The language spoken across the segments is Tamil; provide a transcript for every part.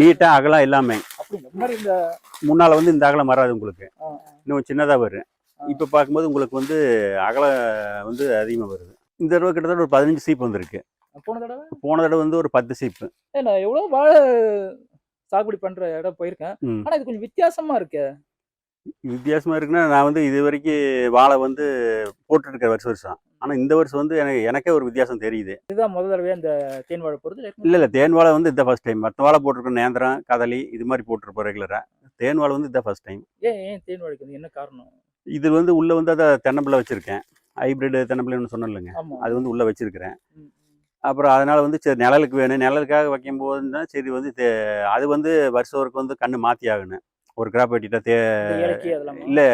நீட்டாக அகலம் எல்லாமே முன்னால் வந்து இந்த அகலம் வராது உங்களுக்கு. இன்னும் சின்னதாக வரும். இப்போ பார்க்கும்போது உங்களுக்கு வந்து அகலம் வந்து அதிகமாக வருது. இந்த தடவை கிட்டத்தட்ட ஒரு பதினஞ்சு சீப்பு வந்திருக்கு. போன தடவை? போன தடவை வந்து ஒரு பத்து சீப்பு நான் எவ்வளவு வாழை சாகுபடி பண்ற இடம் போயிருக்கேன். ஆனா இது கொஞ்சம் வித்தியாசமா இருக்கு. வித்தியாசமாக இருக்குன்னா நான் வந்து இது வரைக்கும் வாழை வந்து போட்டுருக்கேன் வருஷம் வருஷம். ஆனால் இந்த வருஷம் வந்து எனக்கு எனக்கே ஒரு வித்தியாசம் தெரியுது. இதுதான் முதல் தடவையா இந்த தேன் வாழை போறது இல்லை இல்லை தேன் வாழை வந்து இந்த ஃபர்ஸ்ட் டைம் மற்ற வாழை போட்டிருக்கோம் நேந்திரம் கதலி இது மாதிரி போட்டிருப்போம் ரெகுலராக தேன் வாழை வந்து இந்த ஃபர்ஸ்ட் டைம் ஏன் ஏன் தேன் வாழைக்கு என்ன காரணம்? இது வந்து உள்ளே வந்து அதை தென்னம்பிள்ளை வச்சுருக்கேன். ஹைப்ரிட் தென்னம்பிள்ளைன்னு சொன்னேன் இல்லைங்க. அது வந்து உள்ளே வச்சுருக்கிறேன். அப்புறம் அதனால் வந்து சரி நிழலுக்கு வேணும். நிழலுக்காக வைக்கும்போது தான் சரி வந்து அது வந்து வருஷம் வந்து கண்ணு மாற்றி ஆகணும். ஒரு கிராப் வெட்டிட்டா தே இல்லை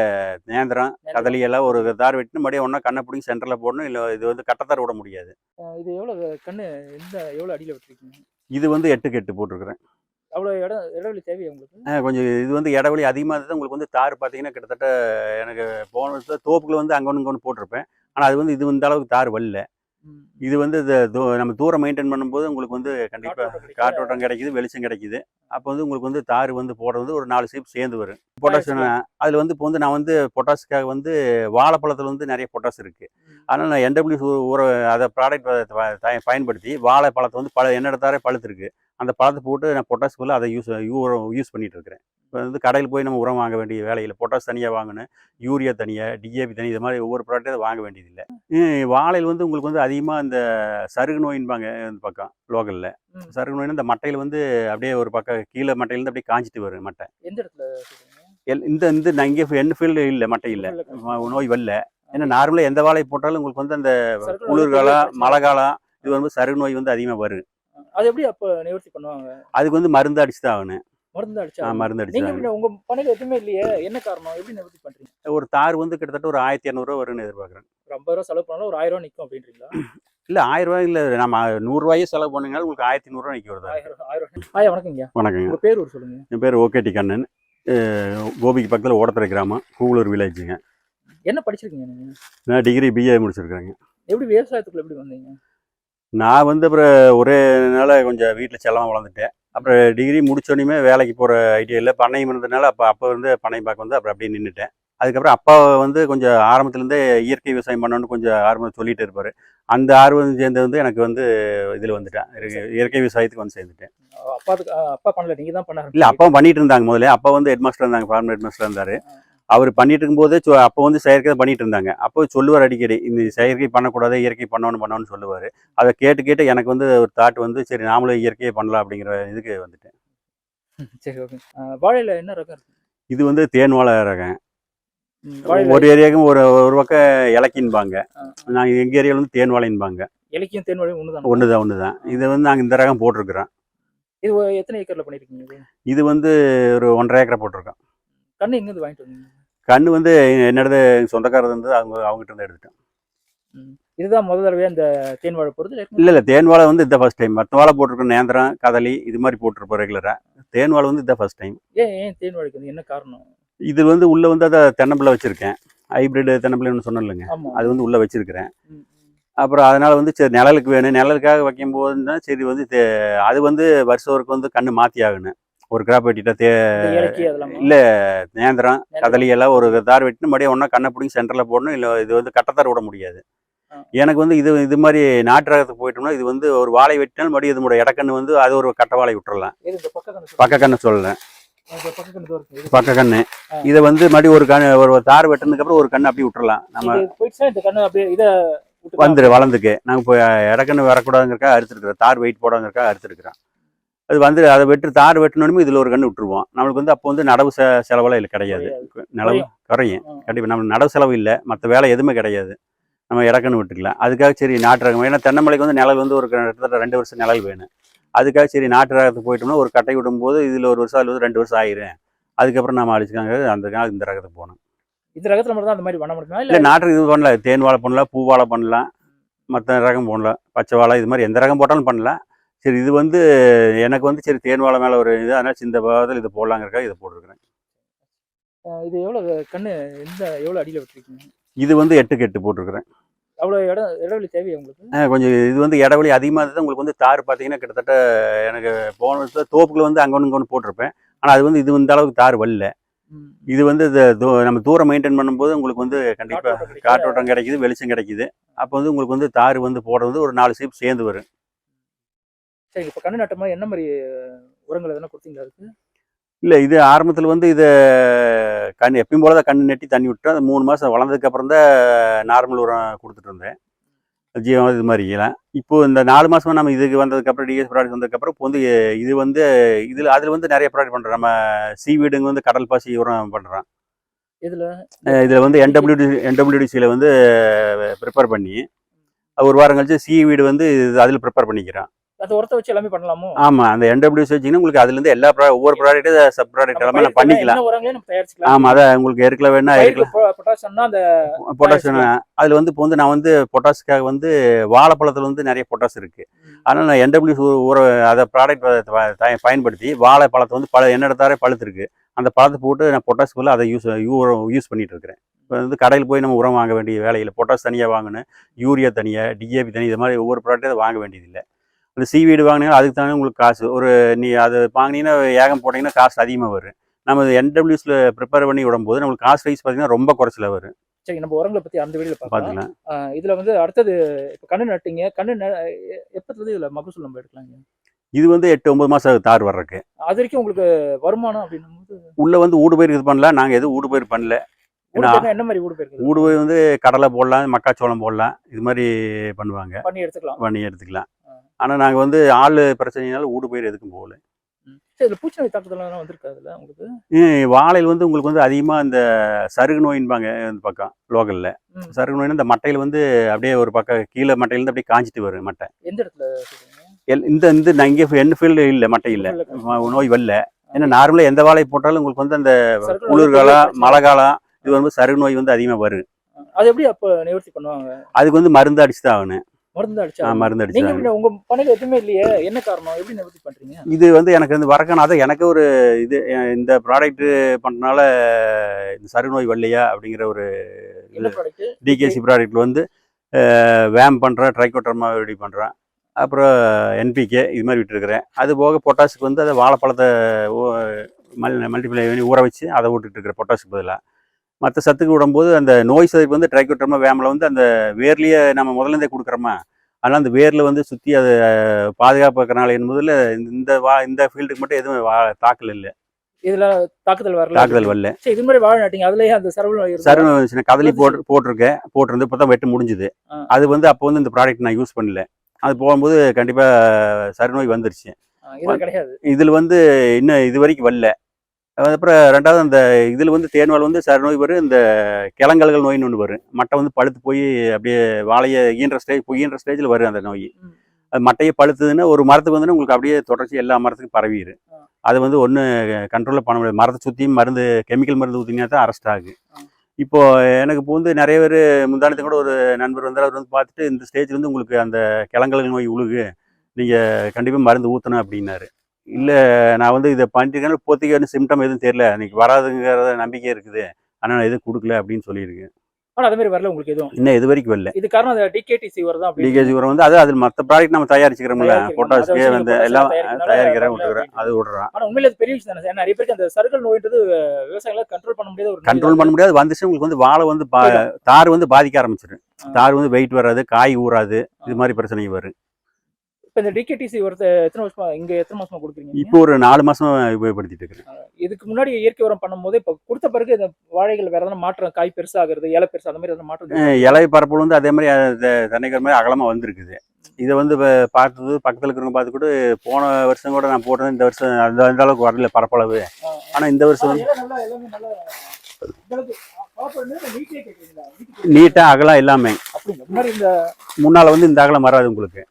நேந்திரம் கதலி எல்லாம் ஒரு தார் வெட்டினு மறுபடியும் ஒன்றா கண்ணை பிடிங்கி சென்டரில் போடணும். இல்லை இது வந்து கட்டத்தார் விட முடியாது. இது எவ்வளவு கண்ணு எந்த எவ்வளவு அடியில விட்டுருக்கீங்க? இது வந்து எட்டுக்கு எட்டு போட்டிருக்கிறேன். அவ்வளவு இடம் இடைவெளி தேவையா உங்களுக்கு? கொஞ்சம் இது வந்து இடைவெளி அதிகமாக இருந்தது. உங்களுக்கு வந்து தார் பார்த்தீங்கன்னா கிட்டத்தட்ட எனக்கு போன வருஷத்துல தோப்புக்குள்ள வந்து அங்கே ஒன்று ஒன்று போட்டிருப்பேன். ஆனால் அது வந்து இது இந்த அளவுக்கு தார் வரல. இது வந்து நம்ம தூரம் மெயின்டைன் பண்ணும்போது உங்களுக்கு வந்து கண்டிப்பாக. காற்றோட்டம் கிடைக்குது வெளிச்சம் கிடைக்குது. அப்போ வந்து உங்களுக்கு வந்து தார் வந்து போடுறது வந்து ஒரு நாலு சீப் சேர்ந்து வரும். பொட்டாஷ் அதில் வந்து இப்போ வந்து நான் வந்து பொட்டாஸுக்காக வந்து வாழைப்பழத்தில் வந்து நிறைய பொட்டாஸ் இருக்குது. அதனால் நான் என்டபிள்யூ ஊற அதை ப்ராடக்ட் பயன்படுத்தி வாழைப்பழத்தை வந்து பழ என்னோட தாரே பழுத்திருக்கு அந்த பழத்தை போட்டு நான் பொட்டாஸ் பதிலா அதை யூஸ் உரம் யூஸ் பண்ணிட்டு இருக்கிறேன். இப்போ வந்து கடையில் போய் நம்ம உரம் வாங்க வேண்டிய வேலையில் பொட்டாஸ் தனியாக வாங்கணும் யூரியா தனியாக டிஏபி தனி இது மாதிரி ஒவ்வொரு ப்ராடக்ட்டும் வாங்க வேண்டியதில்லை. வாழையில் வந்து உங்களுக்கு வந்து அதிகமாக இந்த சருகு நோயின்பாங்க இந்த பக்கம் லோக்கலில் சருகு நோயினா இந்த மட்டையில் வந்து அப்படியே ஒரு பக்கம் கீழே மட்டையிலேருந்து அப்படியே காஞ்சிட்டு வரும் மட்டை. எந்த இடத்துல எல் இந்த இந்த நான் இங்கே என் ஃபீல்டு இல்லை மட்டை இல்லை நோய் வரல. ஏன்னா நார்மலாக எந்த வாழை போட்டாலும் உங்களுக்கு வந்து அந்த குளிர்காலம். மழை காலம் இது வந்து சருகு நோய் வந்து அதிகமாக வரும். அது எப்படி அப்ப நிவர்த்தி பண்ணுவாங்க? அதுக்கு வந்து மருந்து அடிச்சு தான் ஆகணும். மருந்து அடிச்சா மருந்து அடிச்சு நீங்க தான் எப்படி உங்க பணியில எதுவுமே இல்லையே? என்ன காரணம்? எப்படி நிவர்த்தி பண்றீங்க? ஆகணும். ஒரு தார் வந்து கிட்டத்தட்ட ஒரு ஆயிரத்தி இரநூறுவா வரும்னு எதிர்பார்க்குறேன். ஒரு ஐம்பது ரூபா செலவு பண்ணாலும் ஒரு ஆயிரம் ரூபா நிக்கும் அப்படின்றீங்களா? இல்லை ஆயிரம் ரூபாய் இல்லை நம்ம நூறுரூவாயே செலவு பண்ணுங்கனாலும் உங்களுக்கு ஆயிரத்தி நூறுரூவா நிற்க வருதா. ஆயா வணக்கங்க வணக்கங்க பேர் ஒரு சொல்லுங்க. என் பேர் ஓகேடி கண்ணன். அஹ் கோபிக்கு பக்கத்தில் ஓடத்துறை கிராமம் கூவலூர் வில்லேஜுங்க. என்ன படிச்சிருக்கீங்க நீங்க? நான் டிகிரி பிஏ முடிச்சிருக்கிறேங்க. எப்படி விவசாயத்துக்குள்ள எப்படி வந்தீங்க? நான் வந்து அப்புறம் ஒரே நாள் கொஞ்சம் வீட்டில் செல்லமாக வளர்ந்துட்டேன். அப்புறம் டிகிரி முடிச்சோடனே வேலைக்கு போகிற ஐடியா இல்லை. பண்ணையம் இருந்ததுனால அப்போ அப்போ வந்து பண்ணையம் பார்க்க வந்து அப்புறம் அப்படியே நின்றுட்டேன் அதுக்கப்புறம் அப்பா வந்து கொஞ்சம் ஆரம்பத்துலேருந்தே இயற்கை விவசாயம் பண்ணணும்னு கொஞ்சம் ஆர்வம் சொல்லிட்டு இருப்பார். அந்த ஆர்வம் சேர்ந்து வந்து எனக்கு வந்து இதில் வந்துட்டேன். இயற்கை- விவசாயத்துக்கு வந்து சேர்ந்துட்டேன். அப்பாவுக்கு அப்பா பண்ணல நீங்க தான் பண்ண இல்லை அப்பா பண்ணிட்டு இருந்தாங்க முதல்ல. அப்பா வந்து ஹெட் மாஸ்டர் இருந்தாங்க ஃபார்ம் ஹெட் மாஸ்டர் இருந்தார் அவர் பண்ணிட்டு இருக்கும்போதே சொ- அப்போ வந்து செயற்கை தான் பண்ணிட்டு இருந்தாங்க. அப்போ சொல்லுவார் அடிக்கடி இந்த செயற்கை பண்ணக்கூடாது இயற்கை பண்ணணும் பண்ணணும்னு சொல்லுவார். அதை கேட்டு கேட்டு எனக்கு வந்து ஒரு தாட் வந்து சரி நாமளும் இயற்கையை பண்ணலாம் அப்படிங்கிற இதுக்கு வந்துட்டேன். சரி ஓகே வாழையில என்ன ரகம் இது வந்து தேன் வாழை ரகம். ஒரு ஏரியாவுக்கும் ஒரு ஒரு பக்கம் இலக்கின்பாங்க. நாங்கள் எங்கள் ஏரியாவில் வந்து தேன் வாழைன்பாங்க இலக்கியம் தேன் வாழை ஒண்ணுதான்? ஒன்று தான் ஒன்று தான் இதை வந்து நாங்கள் இந்த ரகம் போட்டிருக்கிறோம். இது எத்தனை ஏக்கர்ல பண்ணிருக்கீங்க இது? வந்து ஒரு ஒன்றரை ஏக்கரை போட்டிருக்கோம். கண்ணு எங்க இருந்து வாங்கிட்டு வந்தீங்க? கண்ணு வந்து என்னோடது சொந்தக்காரர் வந்து அவங்க அவங்ககிட்ட இருந்து எடுத்துட்டேன் இதுதான் முதல் தடவையா இந்த தேன் வாழை போறது இல்ல இல்லை தேன் வாழை வந்து இந்த ஃபர்ஸ்ட் டைம் மற்ற வாழை போட்டிருக்கோம் நேந்திரம் கதலி இது மாதிரி போட்டிருப்போம் ரெகுலராக தேன் வாழை வந்து இந்த ஃபர்ஸ்ட் டைம் ஏன் ஏன் தேன் வாழைக்கு என்ன காரணம்? இது வந்து உள்ளே வந்து அதை தென்னம்பிள்ளை வச்சுருக்கேன். ஹைப்ரிட் தென்னம்பிள்ளைன்னு சொன்னேன் இல்லைங்க அது வந்து உள்ளே வச்சுருக்கிறேன். அப்புறம் அதனால் வந்து சரி நிழலுக்கு வேணும். நிழலுக்காக வைக்கும்போது தான் சரி வந்து அது வந்து வருஷம் ஒருக்கு வந்து கண்ணு மாற்றி ஆகணும். ஒரு கிராப் வெட்டிட்டா தே இல்லை நேந்திரம் கதலி எல்லாம் ஒரு தார் வெட்டினு மறுபடியும் ஒன்றா கண்ணை பிடிங்கி சென்டரில் போடணும். இல்லை இது வந்து கட்டத்தார் விட முடியாது. எனக்கு வந்து இது இது மாதிரி நாட்டு ரகத்துக்கு போயிட்டோம்னா இது வந்து ஒரு வாழை வெட்டினாலும் மறுபடியும் இதனோட இடக்கண்ணு வந்து அது ஒரு கட்ட வாழை விட்டுறலாம். பக்க கண்ணு இந்த பக்க கண்ணு. இது- வந்து மறுபடியும் ஒரு கண்ணு ஒரு தார் வெட்டினதுக்கு அப்புறம் ஒரு கண்ணு அப்படி விட்டுறலாம். நம்ம வந்துரு வளர்ந்துக்கு. நாங்கள் இப்போ இடக்கண்ணு வரக்கூடாதுங்கிறக்கா அறுத்துருக்குறோம். தார் வெயிட் போடாங்கிறக்கா அறுத்துருக்குறோம். அது வந்து அதை வெட்டு தார் வெட்டணுமே இதில் ஒரு கண்ணு விட்டுருவோம். நம்மளுக்கு வந்து அப்போ வந்து நடவு செ செலவெல்லாம் இல்லை கிடையாது. நிலவு குறையும். கண்டிப்பாக நம்ம நடவு செலவு இல்லை. மற்ற வேலை எதுவுமே கிடையாது. நம்ம இடக்கண்ணு விட்டுக்கலாம். அதுக்காக சரி நாட்டு ரகம். ஏன்னா தென்னமலைக்கு வந்து நிழல் வந்து ஒரு கிட்டத்தட்ட ரெண்டு வருஷம் நிழல் வேணும். அதுக்காக சரி நாட்டு ரகத்துக்கு போயிட்டோம்னா ஒரு கட்டை விடும்போது இதில் ஒரு வருஷம் அதில் வந்து ரெண்டு வருஷம் ஆயிரும். அதுக்கப்புறம் நம்ம அழிச்சுக்காங்க அந்த இந்த ரகத்துக்கு போகணும் இந்த ரகத்துல மட்டும் தான் அந்த மாதிரி பண்ண முடியுமா இல்லை இல்ல நாட்டு இது பண்ணலாம் தேன் வாழை பண்ணலாம் பூ வாழை பண்ணலாம் மற்ற ரகம் போடலாம் பச்சை வாழை இது மாதிரி எந்த ரகம் போட்டாலும் பண்ணலாம். சரி இது வந்து எனக்கு வந்து சரி தேன் வாழை மேலே ஒரு இது அதனால் இந்த பாகத்தில் இது போடலாங்கிறக்காக இதை போட்டிருக்கிறேன். இது எவ்வளவு கண்ணு எந்த எவ்வளவு அடியில விட்டுருக்கீங்க இது வந்து எட்டுக்கு எட்டு போட்டிருக்கிறேன். அவ்வளோ இடம் இடைவெளி தேவையா உங்களுக்கு? கொஞ்சம் இது வந்து இடைவெளி அதிகமாக இருந்தது. உங்களுக்கு வந்து தார் பார்த்தீங்கன்னா கிட்டத்தட்ட எனக்கு போன வருஷத்துல தோப்புக்குள்ள வந்து அங்கே ஒன்று இங்கே ஒன்று போட்டிருப்பேன். ஆனால் அது வந்து இது இந்த அளவுக்கு தார் வரல. இது வந்து நம்ம தூரம் மெயின்டைன் பண்ணும்போது உங்களுக்கு வந்து கண்டிப்பாக காற்றோட்டம் கிடைக்குது. வெளிச்சம் கிடைக்குது. அப்போ வந்து உங்களுக்கு வந்து தார் வந்து போடுறது ஒரு நாலு சீப் சேர்ந்து வரும். சரி இப்போ கண்ணு நட்டமா என்ன மாதிரி உரங்கள் எதனா கொடுத்தீங்களா அதுக்கு? இல்லை இது ஆரம்பத்தில் வந்து இதை கண் எப்பயும் போல தான் கண் நெட்டி தண்ணி விட்டு அந்த மூணு மாதம் வளர்ந்ததுக்கு அப்புறம் தான் நார்மல் உரம் கொடுத்துட்டு இருந்தேன். ஜீவம் இது மாதிரிலாம் இப்போ இந்த நாலு மாதம் நம்ம இதுக்கு வந்ததுக்கப்புறம் டிஎஸ் ப்ராடக்ட் வந்ததுக்கப்புறம் இப்போ வந்து இது வந்து இதில் அதில் வந்து நிறைய ப்ராடக்ட் பண்ணுறோம் நம்ம சீவீடுங்க வந்து கடல் பாசி உரம் பண்ணுறோம் இதுல இதில் வந்து என்டபிள்யூடி என்டபிள்யூடிசியில் வந்து ப்ரிப்பேர் பண்ணி ஒரு வாரம் கழிச்சு சீவீடு வந்து அதில் ப்ரிப்பேர் பண்ணிக்கிறோம். அந்த உரத்தை வச்சு எல்லாமே பண்ணலாமோ? ஆமாம் அந்த என்டபிள்யூசி வச்சிங்கன்னா உங்களுக்கு அதுலேருந்து எல்லா ப்ரா ஒவ்வொரு ப்ராடக்ட்டு சப் ப்ராடக்ட் நம்ம எல்லாமே நான் பண்ணிக்கலாம். உரங்களே நம்ம தயாரிச்சுக்கலாம். ஆமாம் அதான் உங்களுக்கு எருக்கல வேணா பொட்டாசியம்னா அந்த பொட்டாசியம் அதில் வந்து இப்போ வந்து நான் வந்து பொட்டாஸுக்காக வந்து வாழைப்பழத்தில் வந்து நிறைய பொட்டாஸ் இருக்குது அதனால் நான் என்டபிள்யூ ஊற அதை ப்ராடக்ட் பயன்படுத்தி வாழைப்பழத்தை வந்து பழ என்ன எடுத்தாரே பழுத்திருக்கு. அந்த பழத்தை போட்டு நான் பொட்டாஸ் பதிலா அதை யூஸ் யூஸ் பண்ணிட்டு இருக்கிறேன். இப்போ வந்து கடையில் போய் நம்ம உரம் வாங்க வேண்டிய வேலையில் பொட்டாஸ் தனியாக வாங்கணும். யூரியா தனியாக டிஏபி தனி இது மாதிரி ஒவ்வொரு ப்ராடக்ட்டும் வாங்க வேண்டியதில்லை. அந்த சீவீடு வாங்கினீங்கன்னா அதுக்கு தானே உங்களுக்கு காசு. ஒரு நீ அது வாங்கினீங்கன்னா ஏகம் போட்டிங்கன்னா காசு அதிகமாக வரும். நம்ம என்டபிள்யூஸில் ப்ரிப்பேர் பண்ணி விடும்போது நம்மளுக்கு காசு ரைஸ் பார்த்தீங்கன்னா ரொம்ப குறைச்சல வரும். சரி நம்ம உரங்களை பத்தி அந்த வீடியோல பார்க்கலாம். இதுல வந்து அடுத்தது இப்போ கண்ணு நட்டீங்க. கண்ணு ந- எ- எப்பத்துல இருந்து இதுல மகசூல் நம்ம எடுக்கலாங்க? இது வந்து எட்டு ஒன்பது மாதம் தார் வர்றதுக்கு. அது வரைக்கும் உங்களுக்கு வருமானம் அப்படின்னும் போது உள்ள வந்து ஊடு பயிர் இது பண்ணல. நாங்கள் எதுவும் ஊடு பயிர் பண்ணல என்ன மாதிரி ஊடு போயிருக்குது ஊடு பயிர் வந்து கடலை போடலாம் மக்காச்சோளம் போடலாம். இது மாதிரி பண்ணுவாங்க. பண்ணி எடுத்துக்கலாம். பண்ணி எடுத்துக்கலாம். ஆனால் நாங்கள் வந்து ஆள் பிரச்சனைனால ஊடு பயிர் எதுக்கும் போகல. இதுல உங்களுக்கு? வாழையில் வந்து உங்களுக்கு வந்து அதிகமாக இந்த சருகு நோயின்பாங்க இந்த பக்கம் லோக்கலில். சருகு நோயினா இந்த மட்டையில் வந்து அப்படியே ஒரு பக்கம் கீழே மட்டையிலேருந்து அப்படியே காஞ்சிட்டு வரும் மட்டை. எந்த இடத்துல இந்த இந்த நான் இங்கே என் ஃபீல்டு இல்லை மட்டை இல்லை நோய் வரல. ஏன்னா நார்மலாக எந்த வாழை போட்டாலும் உங்களுக்கு வந்து அந்த குளிர்காலம். மழை காலம் இது வந்து சருகு நோய் வந்து அதிகமாக வரும். அது எப்படி அப்ப நிவர்த்தி பண்ணுவாங்க? அதுக்கு வந்து மருந்து அடிச்சு தான் ஆகணும். மருந்து அடிச்சா மருந்து அடிச்சு உங்க பணியில எதுவுமே இல்லையே? என்ன காரணம்? எப்படி நிவர்த்தி பண்றீங்க? இது வந்து எனக்கு வந்து வரக்கான அதை எனக்கு ஒரு இது இந்த ப்ராடக்ட் பண்ணுறனால இந்த சருகு நோய் வரலையா அப்படிங்கிற ஒரு டிகேசி ப்ராடக்ட்ல வந்து வேம் பண்ணுறேன் ட்ரைகோட்டர்மா ரெடி பண்ணுறேன் அப்புறம் என்பிகே இது மாதிரி விட்டுருக்குறேன். அது போக பொட்டாஸுக்கு வந்து அதை வாழைப்பழத்தை மல் மல்டிப்ளை பண்ணி ஊற வச்சு அதை விட்டுட்டு இருக்கிற பொட்டாஸுக்கு பதிலாக மற்ற சத்துக்கு விடும்போது அந்த நோய் சதுக்கு வந்து ட்ரைகோட்டர்மா வேமில் வந்து அந்த வேர்லேயே நம்ம முதல்ல இருந்தே கொடுக்குறோமா? அதனால் அந்த வேரில் வந்து சுற்றி அதை பாதுகாப்புக்கிறனால என்பதில் இந்த வா இந்த ஃபீல்டுக்கு மட்டும் எதுவும் வா தாக்கல் இல்லை. இதுல தாக்குதல் வரல. தாக்குதல் வரல. இது மாதிரி வாழை நட்டீங்க அதுலயே அந்த? சருண வந்துச்சுன்னா கதலி போட்டு போட்டிருக்கேன். போட்டிருந்து இப்போ தான் வெட்டு முடிஞ்சுது. அது வந்து அப்போ வந்து இந்த ப்ராடக்ட் நான் யூஸ் பண்ணல. அது போகும்போது கண்டிப்பாக சருநோய் வந்துருச்சு. இதில் வந்து இன்னும் இது வரைக்கும் வரல. அப்புறம் ரெண்டாவது அந்த இதில் வந்து தேன்வால் வந்து சருநோய் வரும் இந்த கிளங்கல்கள் நோயின்னு ஒன்று வரும். மட்டை வந்து பழுத்து போய் அப்படியே வாழையை ஈன்ற ஸ்டேஜ் ஈன்ற ஸ்டேஜில் வரும் அந்த நோய். அது மட்டையை பழுத்துதுன்னா ஒரு மரத்துக்கு வந்து உங்களுக்கு அப்படியே தொடர்ச்சி எல்லா மரத்துக்கும் பரவிடும். அது வந்து ஒன்று கண்ட்ரோலில் பண்ண முடியாது. மரத்தை சுற்றியும் மருந்து கெமிக்கல் மருந்து ஊற்றினா தான் அரெஸ்ட் ஆகுது. இப்போ எனக்கு இப்போ வந்து நிறைய பேர் முந்தானத்து கூட ஒரு நண்பர் வந்து அவர் வந்து பார்த்துட்டு இந்த ஸ்டேஜ் வந்து உங்களுக்கு அந்த கிளங்கல் நோய் உழுகு. நீங்கள் கண்டிப்பாக மருந்து ஊற்றணும் அப்படின்னாரு. இல்லை நான் வந்து இதை பண்ணிட்டு இப்போதைக்கு சிம்டம் எதுவும் தெரியல. இன்னைக்கு வராதுங்கிறத நம்பிக்கை இருக்குது. ஆனால் நான் எதுவும் கொடுக்கல அப்படின்னு சொல்லியிருக்கேன் ஆனா அது மாதிரி வரல உங்களுக்கு எதுவும்? இன்னும் இது வரைக்கும் வரல. இது காரணம் டிகேடிசி வரதான் அப்படி டிகேஜி உரம் வந்து அது அது மற்ற ப்ராடக்ட் நம்ம தயாரிச்சுக்கிறோம்ல. பொட்டாஸ்க்கு வந்து எல்லாம் தயாரிக்கிறேன் வரல விட்டுக்கிறேன் அது விடுறான் ஆனா உண்மையில அது பெரிய விஷயம் தானே நிறைய பேருக்கு அந்த சருகல் நோய்ன்றது விவசாயிகளை கண்ட்ரோல் பண்ண முடியாத ஒரு கண்ட்ரோல் பண்ண முடியாது. வந்துச்சு உங்களுக்கு வந்து வாழை வந்து பா- தார் வந்து பாதிக்க ஆரம்பிச்சிடும். தார் வந்து வெயிட் வராது காய் ஊறாது. இது மாதிரி பிரச்சனை வரும். இப்ப இந்த டிகேடிசி ஒருத்த எத்தனை வருஷமா இங்க எத்தனை மாசமா கொடுக்குறீங்க இப்போ ஒரு நாலு மாசம் உபயோகப்படுத்திட்டு இருக்கிறேன். இதுக்கு முன்னாடி இயற்கை உரம் பண்ணும்போது இப்ப கொடுத்த பிறகு இந்த வாழைகள் வேற எதனா மாற்றம் காய் பெருசாகிறது இலை பெருசு அந்த மாதிரி எதனா மாற்றம் இலை பரப்புல வந்து அதே மாதிரி தென்னைக்கிற மாதிரி அகலமா வந்திருக்குது. இதை வந்து பார்த்தது பக்கத்துல இருக்கிறவங்க பார்த்து கூட போன வருஷம் கூட நான் போட்டது இந்த வருஷம் அந்த அளவுக்கு வரல பரப்பளவு. ஆ, ஆனா இந்த வருஷம் வந்து இலை நல்லா எல்லாமே நல்லா இந்த அளவுக்கு, ஆ, பார்ப்ப நேரா நீட்டே கேக்குறீங்களா? நீட்டு நீட்டா அகலம் எல்லாமே முன்னால வந்து இந்த அகலம் வராது உங்களுக்கு.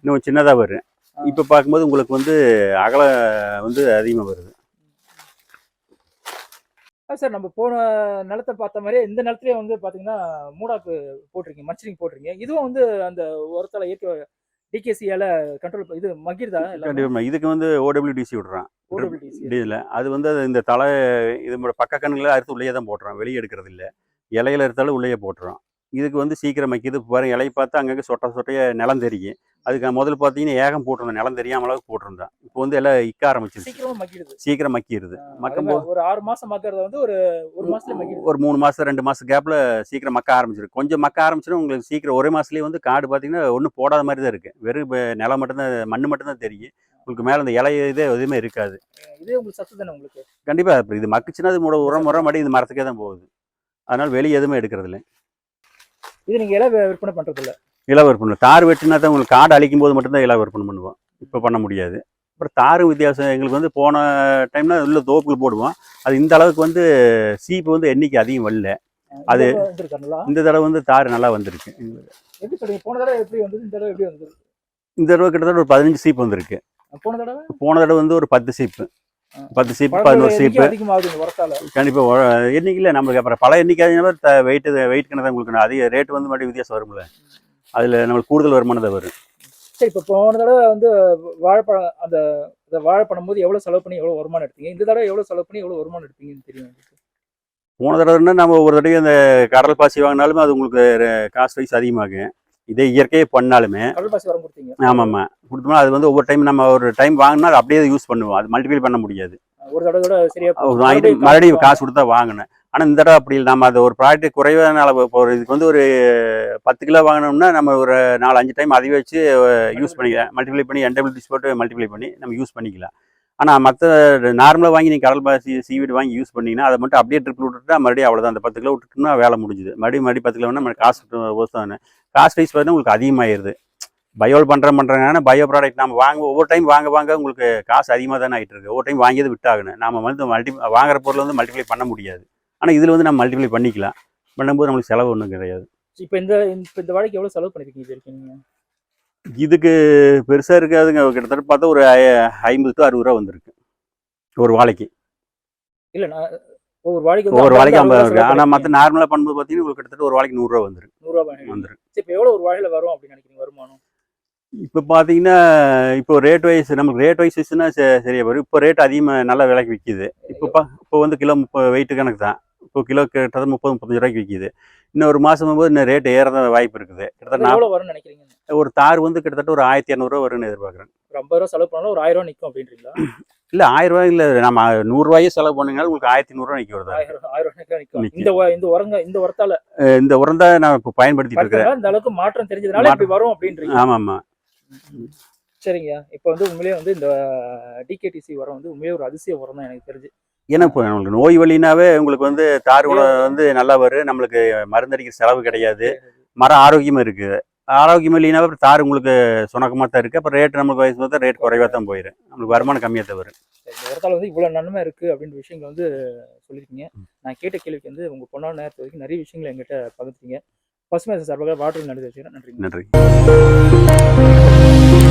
இன்னும் சின்னதா வரும். இப்ப பார்க்கும்போது உங்களுக்கு வந்து அகலம் வந்து அதிகமா வருது ஆ, சார் நம்ம போன நிலத்தை பார்த்த மாதிரியே இந்த நிலத்துலயே வந்து பாத்தீங்கன்னா மூடாக்கு போட்டிருக்கீங்க மச்சரிங் போட்டிருக்கீங்க இதுவும் வந்து அந்த உரத்தால இயற்கை டிகேசியால கண்ட்ரோல் இது மகிர்தா எல்லாமே கண்டிப்பா இதுக்கு வந்து ஓடபிள்யூடிசி விடுறான். இதில் அது வந்து அது இந்த தலை இது பக்க கண்ணுகளை அறுத்து உள்ளே தான் போட்டுறோம் வெளியே எடுக்கிறது இல்லை. இலையில எடுத்தாலும் உள்ளேயே போட்டுறோம் இதுக்கு வந்து சீக்கிரம் வைக்கிது இப்போ பாருங்க இலையை பார்த்தா அங்கங்கே சொட்ட சொட்டைய நிலம் தெரியும் அதுக்கு முதல்ல பார்த்தீங்கன்னா ஏகம் போட்டிருந்தேன் நிலம் தெரியாம அளவுக்கு போட்டிருந்தேன் இப்போ வந்து எல்லாம் இக்க ஆரம்பிச்சிருச்சு. சீக்கிரமா மக்கிடுது. சீக்கிரம் மக்கிடுது மக்கும் அதுல ஒரு ஆறு மாசம் மக்கிறத வந்து ஒரு ஒரு மாசத்துல ஒரு மூணு மாசம் ரெண்டு மாசம் கேப்ல சீக்கிரம் மக்க ஆரம்பிச்சிருக்கு. கொஞ்சம் மக்க ஆரம்பிச்சுன்னா உங்களுக்கு சீக்கிரம் ஒரே மாசத்துலயே வந்து காடு பார்த்தீங்கன்னா ஒன்றும் போடாத மாதிரி தான் இருக்கு. வெறும் நிலம் மட்டும்தான் மண்ணு மட்டும்தான் தெரியும் உங்களுக்கு மேல இந்த இலை இதே எதுவுமே இருக்காது. இதே உங்களுக்கு சத்து தானே உங்களுக்கு? கண்டிப்பா அப்படி இது மக்குச்சுன்னா அது உரம் உரம் மடி இது மரத்துக்கே தான் போகுது. அதனால வெளியே எதுவுமே எடுக்கிறது இல்லை இது நீங்க இலை விற்பனை பண்றது இல்ல இலை விற்பனை. தார் வெட்டினா தான் உங்களுக்கு காடு அழிக்கும் போது மட்டும்தான் இலை விற்பனை பண்ணுவோம். இப்போ பண்ண முடியாது. அப்புறம் தாரும் வித்தியாசம் எங்களுக்கு வந்து போன டைம்ல உள்ள தோப்புகள் போடுவோம். அது இந்த அளவுக்கு வந்து சீப்பு வந்து எண்ணிக்கை அதிகம் வரல. அது-? இந்த தடவை வந்து தார் நல்லா வந்திருக்கு. எங்களுக்கு. எப்படி சொல்றீங்க? போன தடவை எப்படி வந்தது இந்த தடவை எப்படி வந்தது இந்த தடவை கிட்டத்தட்ட ஒரு பதினஞ்சு சீப்பு வந்திருக்கு. போன தடவை? போன தடவை வந்து ஒரு பத்து சீப்பு. பத்து சீப்பு பதினோரு சீப்பு கண்டிப்பாக எண்ணிக்கையில் நம்மளுக்கு அப்புறம் பல எண்ணிக்கை வெயிட் வெயிட் கணக்கு உங்களுக்கு அதிக ரேட் வந்து மறுபடியும் வித்தியாசம் வரும்ல. அதில் நம்மளுக்கு கூடுதல் வருமானம் தான் வரும். சரி இப்ப போன தடவை வந்து வாழைப்பழம் அந்த இந்த வாழை பண்ணும்போது எவ்வளவு செலவு பண்ணி எவ்வளவு வருமானம் எடுத்தீங்க? இந்த தடவை எவ்வளவு செலவு பண்ணி எவ்வளவு வருமானம் எடுப்பீங்கன்னு தெரியும். போன தடவைன்னா நம்ம ஒரு தடவை அந்த கடல் பாசி வாங்கினாலுமே அது உங்களுக்கு காஸ்ட் வைஸ் அதிகமாகும். இதே இயற்கையே பண்ணாலுமே ஆமாம்மா. கொடுத்தோம்னா அது வந்து ஒவ்வொரு டைம் நம்ம ஒரு டைம் வாங்கினா அப்படியே யூஸ் பண்ணுவோம். அது மல்டிபிள் பண்ண முடியாது. ஒரு தடவை வாங்கிட்டு மறுபடியும் காசு கொடுத்தா வாங்கினேன். ஆனால் இந்த தடவை அப்படி இல்லை. நம்ம அது ஒரு ப்ராடக்ட் குறைவான அளவு இப்போ இதுக்கு வந்து ஒரு பத்து கிலோ வாங்கினோம்னா நம்ம ஒரு நாலு அஞ்சு டைம் அதை வச்சு யூஸ் பண்ணிக்கலாம். மல்டிப்ளை பண்ணி என்டபிலிட்டிஸ் போட்டு மல்டிப்ளை பண்ணி நம்ம யூஸ் பண்ணிக்கலாம். ஆனால் மற்ற நார்மலாக வாங்கி நீங்கள் கடல் பாசி சீவீடு வாங்கி யூஸ் பண்ணிங்கன்னா அதை மட்டும் அப்படியே ட்ரிப்பில் விட்டுட்டா மறுபடியும் அவ்வளோதான் அந்த பத்து கிலோ விட்டுட்டோம்னா வேலை முடிஞ்சுது. மறுபடியும் மறுபடியும் பத்து கிலோ நம்ம காசு தான். காஸ்ட் வைஸ் பார்த்தீங்கன்னா உங்களுக்கு அதிகமாகிடுது பயோல் பண்ணுறேன் பண்ணுறாங்கன்னா பயோ ப்ராடக்ட் நம்ம வாங்க ஒவ்வொரு டைம் வாங்க வாங்க உங்களுக்கு காசு அதிகமாக தானே ஆகிட்டு இருக்கு. ஒவ்வொரு டைம் வாங்கியது விட்டாகணும். நம்ம வந்து மல்டி வாங்குற பொருள் வந்து மல்டிப்ளை பண்ண முடியாது. ஆனால் இதில் வந்து நம்ம மல்டிப்ளை பண்ணிக்கலாம். பண்ணும்போது நம்மளுக்கு செலவு ஒன்றும் கிடையாது. இப்போ இந்த இந்த வாடகைக்கு எவ்வளோ செலவு பண்ணிருக்கீங்க இதுக்கு பெருசாக இருக்காதுங்க. கிட்டத்தட்ட பார்த்தா ஒரு ஐம்பது டு அறுபது ரூபா வந்திருக்கு. ஒரு வாழைக்கு. இல்ல நான் ஒவ்வொரு வாழைக்கு ஒவ்வொரு வாழைக்கு ஐம்பது இருக்கு ஆனால் மற்ற நார்மலாக பண்ணும்போது பார்த்தீங்கன்னா உங்களுக்கு கிட்டத்தட்ட ஒரு வாழைக்கு நூறுரூவா வந்துருக்கு. நூறு ரூபாய் வாங்கிருக்கீங்க. வந்துருக்கு. இப்ப எவ்வளவு ஒரு வாழையில வரும் அப்படின்னு நினைக்கிறீங்க வருமானம்? இப்போ பார்த்தீங்கன்னா இப்போ ரேட் வைஸ் நமக்கு ரேட் வைஸ்னா சரியா வரும் இப்போ ரேட் அதிகமாக நல்ல விலைக்கு விற்கிது இப்போ பா இப்போ வந்து கிலோ முப்பது வெயிட் கணக்கு தான். இப்போ கிலோ கிட்டத்தட்ட முப்பது முப்பத்தஞ்சு ரூபாய்க்கு விற்கிது இன்னும் ஒரு மாதம் போது இன்னும் ரேட் ஏறத வாய்ப்பு இருக்குது. கிட்டத்தட்ட நான் வரும்னு நினைக்கிறீங்க? ஒரு தார் வந்து கிட்டத்தட்ட ஒரு ஆயிரத்தி இரநூறுவா வரும்னு எதிர்பார்க்குறேன். ஒரு ஐம்பது ரூபா செலவு பண்ணாலும் ஒரு ஆயிரம் ரூபாய் நிக்கும் அப்படின்றீங்களா? இல்லை ஆயிரம் ரூபாய் இல்லை நம்ம நூறுரூவாயே செலவு பண்ணுங்க உங்களுக்கு ஆயிரத்தி நூறுரூவா நிற்க வருதா. இந்த இந்த உரங்க இந்த உரத்தால இந்த உரம் தான் நான் இப்போ பயன்படுத்திட்டு இருக்கிறேன். இந்த அளவுக்கு மாற்றம் தெரிஞ்சதுனால இப்படி வரும் அப்படின்றீங்க. ஆமாம். ஆமாம் சரிங்க. இப்போ வந்து உண்மையிலேயே வந்து இந்த டிகேடிசி உரம் வந்து உண்மையிலேயே ஒரு அதிசய உரம் தான் எனக்கு தெரிஞ்சு. ஏன்னா இப்போ நம்மளுக்கு நோய் வலினாவே உங்களுக்கு வந்து தார் உணவு வந்து நல்லா வரும் நம்மளுக்கு மருந்தடிக்கிற செலவு கிடையாது. மரம் ஆரோக்கியமாக இருக்குது ஆரோக்கியம் இல்லைனாவே அப்புறம் தார் உங்களுக்கு சுணக்கமாக தான் இருக்குது அப்புறம் ரேட் நம்மளுக்கு வயசு பார்த்தா ரேட் குறைவாக தான் போயிடும் நம்மளுக்கு வருமானம் கம்மியாக தான் வரும். இந்த உரத்தால வந்து இவ்வளவு நன்மை இருக்கு அப்படின்ற விஷயங்கள் வந்து சொல்லியிருக்கீங்க. நான் கேட்ட கேள்விக்கு வந்து உங்க பொண்ணான நேரத்து வரைக்கும் நிறைய விஷயங்களை எங்கிட்ட பகிர்ந்தீங்க பசுமை சார்பாக வாட்டர் நன்றி வச்சுக்கிறேன் நன்றி நன்றி.